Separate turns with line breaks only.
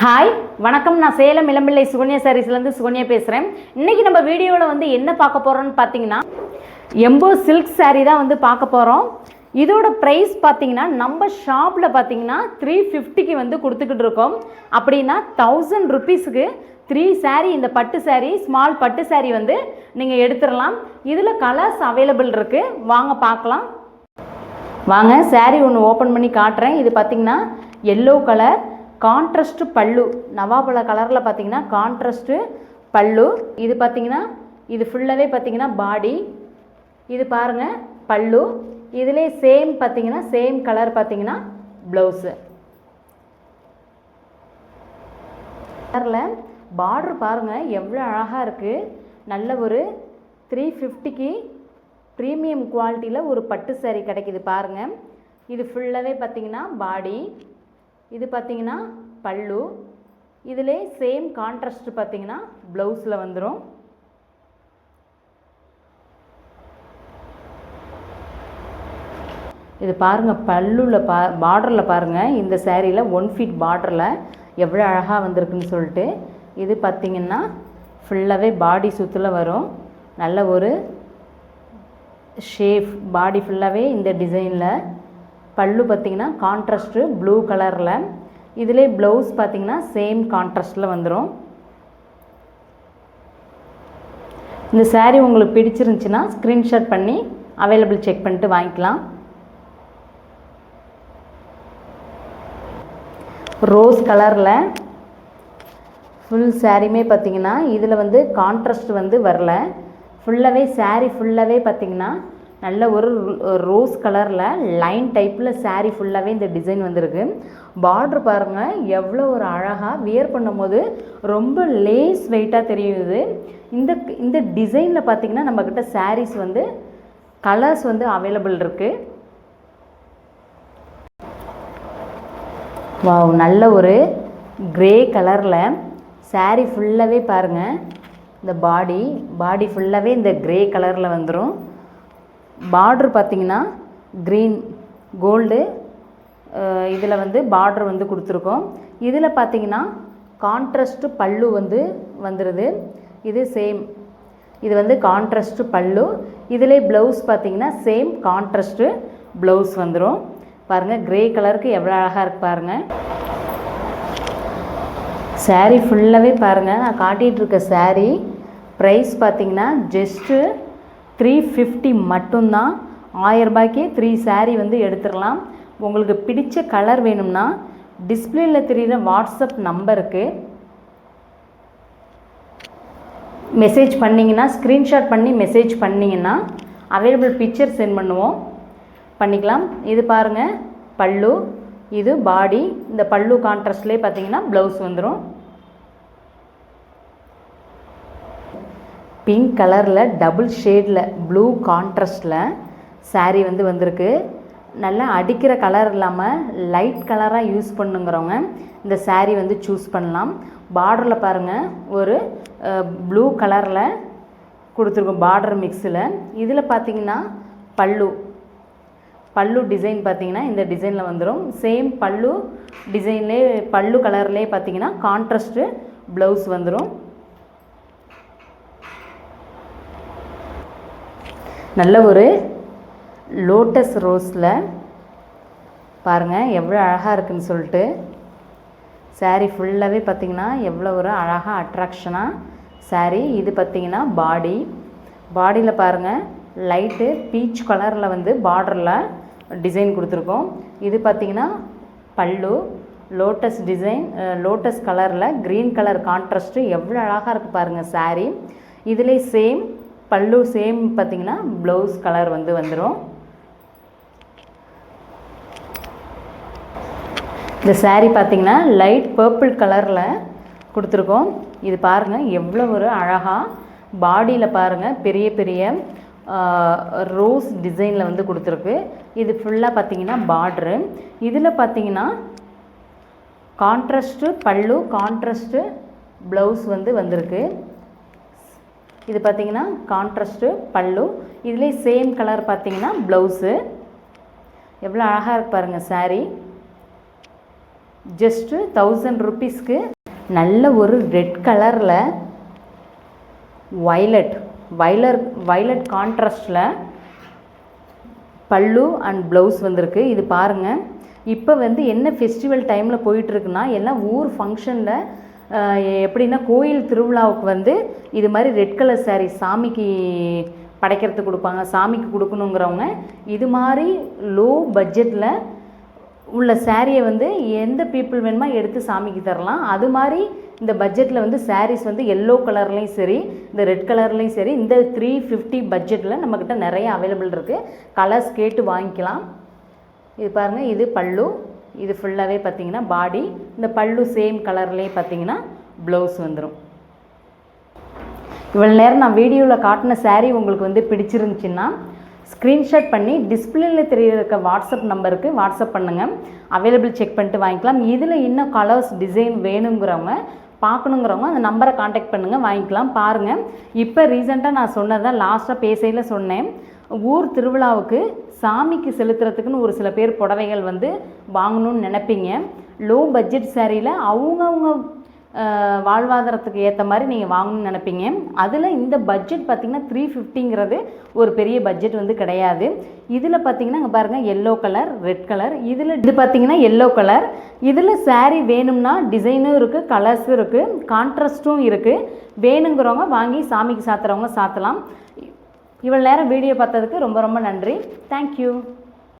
Hi வணக்கம். நான் சேலம் இளம்பிள்ளை சுகன்யா சாரீஸ்லேருந்து சுகன்யா பேசுகிறேன் இன்றைக்கி நம்ம வீடியோவில் வந்து என்ன பார்க்க போகிறோம்னு பார்த்தீங்கன்னா எம்போ சில்க் சாரீ தான் வந்து பார்க்க போகிறோம் இதோட ப்ரைஸ் பார்த்தீங்கன்னா நம்ம ஷாப்பில் பார்த்தீங்கன்னா த்ரீ ஃபிஃப்டிக்கு வந்து கொடுத்துக்கிட்டு இருக்கோம். அப்படின்னா தௌசண்ட் ருபீஸுக்கு த்ரீ சாரீ இந்த பட்டு சாரீ ஸ்மால் பட்டு சாரீ வந்து நீங்கள் எடுத்துடலாம். இதில் கலர்ஸ் அவைலபிள் இருக்குது வாங்க பார்க்கலாம். வாங்க சாரீ ஒன்று ஓப்பன் பண்ணி காட்டுறேன். இது பார்த்தீங்கன்னா எல்லோ கலர் கான்ட்ரஸ்ட்டு பல்லு. நவாபழ கலரில் பார்த்தீங்கன்னா கான்ட்ராஸ்ட்டு பல்லு. இது பார்த்தீங்கன்னா இது ஃபுல்லாகவே பார்த்தீங்கன்னா பாடி இது பாருங்கள் பல்லு. இதிலே சேம் பார்த்தீங்கன்னா சேம் கலர் பார்த்தீங்கன்னா ப்ளவுஸு கலரில் பார்டர் பாருங்கள் எவ்வளோ அழகாக இருக்குது நல்ல ஒரு த்ரீ ஃபிஃப்டிக்கு ப்ரீமியம் குவாலிட்டியில் ஒரு பட்டு சேரீ கிடைக்குது பாருங்கள் இது ஃபுல்லாகவே பார்த்தீங்கன்னா பாடி இது பார்த்தீங்கன்னா பல்லு. இதிலே சேம் கான்ட்ராஸ்ட் பார்த்திங்கன்னா ப்ளவுஸில் வந்துடும் இது பாருங்கள் பல்லுல பா பார்டரில் பாருங்கள் இந்த சேரீயில் ஒன் ஃபீட் பார்டரில் எவ்வளோ அழகாக வந்திருக்குன்னு சொல்லிட்டு இது பார்த்திங்கன்னா ஃபுல்லாகவே பாடி சுற்றில் வரும். நல்ல ஒரு ஷேப் பாடி ஃபுல்லாகவே இந்த டிசைனில் பல்லு பார்த்திங்கன்னா கான்ட்ராஸ்ட்டு ப்ளூ கலரில் இதிலே ப்ளவுஸ் பார்த்திங்கன்னா சேம் கான்ட்ராஸ்ட்டில் வந்துடும் இந்த சாரீ உங்களுக்கு பிடிச்சிருந்துச்சின்னா ஸ்க்ரீன்ஷாட் பண்ணி அவைலபிள் செக் பண்ணிட்டு வாங்கிக்கலாம். ரோஸ் கலரில் ஃபுல் சாரீமே பார்த்தீங்கன்னா இதில் வந்து கான்ட்ராஸ்ட் வந்து வரல. ஃபுல்லாகவே சாரீ ஃபுல்லாகவே பார்த்திங்கன்னா நல்ல ஒரு ரோஸ் கலரில் லைன் டைப்பில் சாரீ ஃபுல்லாகவே இந்த டிசைன் வந்திருக்கு. பார்ட்ரு பாருங்கள் எவ்வளோ ஒரு அழகாக வியர் பண்ணும்போது ரொம்ப லேஸ் வெயிட்டாக தெரியுது. இந்த இந்த டிசைனில் பார்த்தீங்கன்னா நம்மக்கிட்ட சாரீஸ் வந்து கலர்ஸ் வந்து அவைலபிள் இருக்குது வாவ் நல்ல ஒரு கிரே கலரில் சாரீ ஃபுல்லாகவே பாருங்கள் இந்த பாடி பாடி ஃபுல்லாகவே இந்த கிரே கலரில் வந்துடும் பார்ட்ரு பார்த்தீங்கன்னா க்ரீன் கோல்டு இதில் வந்து பார்ட்ரு வந்து கொடுத்துருக்கோம். இதில் பார்த்தீங்கன்னா கான்ட்ரஸ்ட்டு பல்லு வந்து வந்துடுது இது சேம் இது வந்து கான்ட்ரஸ்ட்டு பல்லு. இதிலே ப்ளவுஸ் பார்த்தீங்கன்னா சேம் கான்ட்ரஸ்ட்டு ப்ளவுஸ் வந்துடும் பாருங்கள் க்ரே கலருக்கு எவ்வளோ அழகாக இருக்கு பாருங்கள் சாரீ ஃபுல்லாகவே பாருங்கள் நான் காட்டிகிட்ருக்க சாரீ ப்ரைஸ் பார்த்தீங்கன்னா ஜஸ்ட்டு த்ரீ ஃபிஃப்டி மட்டும்தான் ஆயரரூபாய்க்கு த்ரீ saree வந்து எடுத்துடலாம். உங்களுக்கு பிடிச்ச கலர் வேணும்னா டிஸ்பிளேயில் தெரிகிற வாட்ஸ்அப் நம்பருக்கு மெசேஜ் பண்ணிங்கன்னா ஸ்க்ரீன்ஷாட் பண்ணி மெசேஜ் பண்ணிங்கன்னா அவைலபிள் பிக்சர் சென்ட் பண்ணுவோம். பண்ணிக்கலாம். இது பாருங்கள் பல்லு இது பாடி இந்த பல்லு கான்ட்ராஸ்ட்லேயே பார்த்தீங்கன்னா ப்ளவுஸ் வந்துடும் பிங்க் கலரில் டபுள் ஷேடில் ப்ளூ கான்ட்ரஸ்டில் சாரீ வந்து வந்திருக்கு. நல்லா அடிக்கிற கலர் இல்லாமல் லைட் கலராக யூஸ் பண்ணுங்கிறவங்க இந்த சாரீ வந்து சூஸ் பண்ணலாம். பார்டரில் பாருங்கள் ஒரு ப்ளூ கலரில் கொடுத்துருக்கோம் பார்டர் மிக்ஸில் இதில் பார்த்தீங்கன்னா பல்லு. பல்லு டிசைன் பார்த்தீங்கன்னா இந்த டிசைனில் வந்துடும் சேம் பல்லு டிசைன்லேயே பல்லு கலர்லேயே பார்த்தீங்கன்னா கான்ட்ராஸ்ட்டு ப்ளவுஸ் வந்துடும் நல்ல ஒரு லோட்டஸ் ரோஸில் பாருங்கள் எவ்வளோ அழகாக இருக்குன்னு சொல்லிட்டு. சாரீ ஃபுல்லாகவே பார்த்திங்கன்னா எவ்வளோ ஒரு அழகாக அட்ராக்ஷனாக சாரீ இது பார்த்தீங்கன்னா பாடி பாடியில் பாருங்கள் லைட்டு பீச் கலரில் வந்து பார்டரில் டிசைன் கொடுத்துருக்கோம். இது பார்த்தீங்கன்னா பல்லு லோட்டஸ் டிசைன் லோட்டஸ் கலரில் க்ரீன் கலர் கான்ட்ராஸ்ட்டு எவ்வளோ அழகாக இருக்குது பாருங்கள் சாரீ இதிலே சேம் பல்லு சேம் பார்த்தீங்கன்னா ப்ளவுஸ் கலர் வந்து வந்துடும் இந்த சாரீ பார்த்தீங்கன்னா லைட் பர்பிள் கலரில் கொடுத்துருக்கோம். இது பாருங்கள் எவ்வளோ ஒரு அழகாக பாடியில் பாருங்கள் பெரிய பெரிய ரோஸ் டிசைனில் வந்து கொடுத்துருக்கு. இது ஃபுல்லாக பார்த்தீங்கன்னா பார்ட்ரு இதில் பார்த்தீங்கன்னா கான்ட்ராஸ்ட்டு பல்லு கான்ட்ராஸ்ட்டு ப்ளவுஸ் வந்து வந்திருக்கு. இது பார்த்தீங்கன்னா கான்ட்ராஸ்ட்டு பல்லு. இதுலேயே சேம் கலர் பார்த்தீங்கன்னா ப்ளவுஸு எவ்வளோ அழகாக இருக்கு பாருங்கள் சாரீ ஜஸ்ட்டு தௌசண்ட் ருபீஸ்க்கு நல்ல ஒரு ரெட் கலரில் வைலட் வைலர் வைலட் கான்ட்ராஸ்டில் பல்லு அண்ட் ப்ளவுஸ் வந்திருக்கு. இது பாருங்கள் இப்போ வந்து என்ன ஃபெஸ்டிவல் டைமில் போயிட்டுருக்குன்னா எல்லாம் ஊர் ஃபங்க்ஷனில் எப்படின்னா கோயில் திருவிழாவுக்கு வந்து இது மாதிரி ரெட் கலர் சாரீ சாமிக்கு படைக்கிறதுக்கு கொடுப்பாங்க. சாமிக்கு கொடுக்கணுங்கிறவங்க இது மாதிரி லோ பட்ஜெட்டில் உள்ள சாரியை வந்து எந்த பீப்புள் வேணுமா எடுத்து சாமிக்கு தரலாம். அது மாதிரி இந்த பட்ஜெட்டில் வந்து சாரீஸ் வந்து எல்லோ கலர்லேயும் சரி இந்த ரெட் கலர்லேயும் சரி இந்த த்ரீ ஃபிஃப்டி பட்ஜெட்டில் நம்மக்கிட்ட நிறைய அவைலபிள் இருக்குது கலர்ஸ் கேட்டு வாங்கிக்கலாம். இது பாருங்கள் இது பல்லு. இது ஃபுல்லாகவே பார்த்தீங்கன்னா பாடி இந்த பல்லு சேம் கலர்லேயே பார்த்தீங்கன்னா ப்ளவுஸ் வந்துடும் இவ்வளோ நேரம் நான் வீடியோவில் காட்டின சாரீ உங்களுக்கு வந்து பிடிச்சிருந்துச்சின்னா ஸ்க்ரீன்ஷாட் பண்ணி டிஸ்பிளேல தெரியிருக்க வாட்ஸ்அப் நம்பருக்கு வாட்ஸ்அப் பண்ணுங்கள் அவைலபிள் செக் பண்ணிட்டு வாங்கிக்கலாம். இதில் இன்னும் கலர்ஸ் டிசைன் வேணுங்கிறவங்க பார்க்கணுங்கிறவங்க அந்த நம்பரை காண்டாக்ட் பண்ணுங்கள் வாங்கிக்கலாம். பாருங்கள் இப்போ ரீசெண்டாக நான் சொன்னதான் லாஸ்ட்டாக பேசையில் சொன்னேன். ஊர் திருவிழாவுக்கு சாமிக்கு செலுத்துறதுக்குன்னு ஒரு சில பேர் புடவைகள் வந்து வாங்கணும்னு நினைப்பீங்க. லோ பட்ஜெட் சேரீயில் அவங்கவுங்க வாழ்வாதாரத்துக்கு ஏற்ற மாதிரி நீங்கள் வாங்கணும்னு நினைப்பீங்க. அதில் இந்த பட்ஜெட் பார்த்தீங்கன்னா த்ரீ ஃபிஃப்டிங்கிறது ஒரு பெரிய பட்ஜெட் வந்து கிடையாது. இதில் பார்த்தீங்கன்னா இங்கே பாருங்கள் எல்லோ கலர் ரெட் கலர் இதில் இது பார்த்தீங்கன்னா எல்லோ கலர் இதில் சாரீ வேணும்னா டிசைனும் இருக்குது கலர்ஸும் இருக்குது கான்ட்ராஸ்ட்டும் இருக்குது வேணுங்கிறவங்க வாங்கி சாமிக்கு சாத்துறவங்க சாத்தலாம். இவ்வளோ நேரம் வீடியோ பார்த்ததுக்கு ரொம்ப ரொம்ப நன்றி. தேங்க்யூ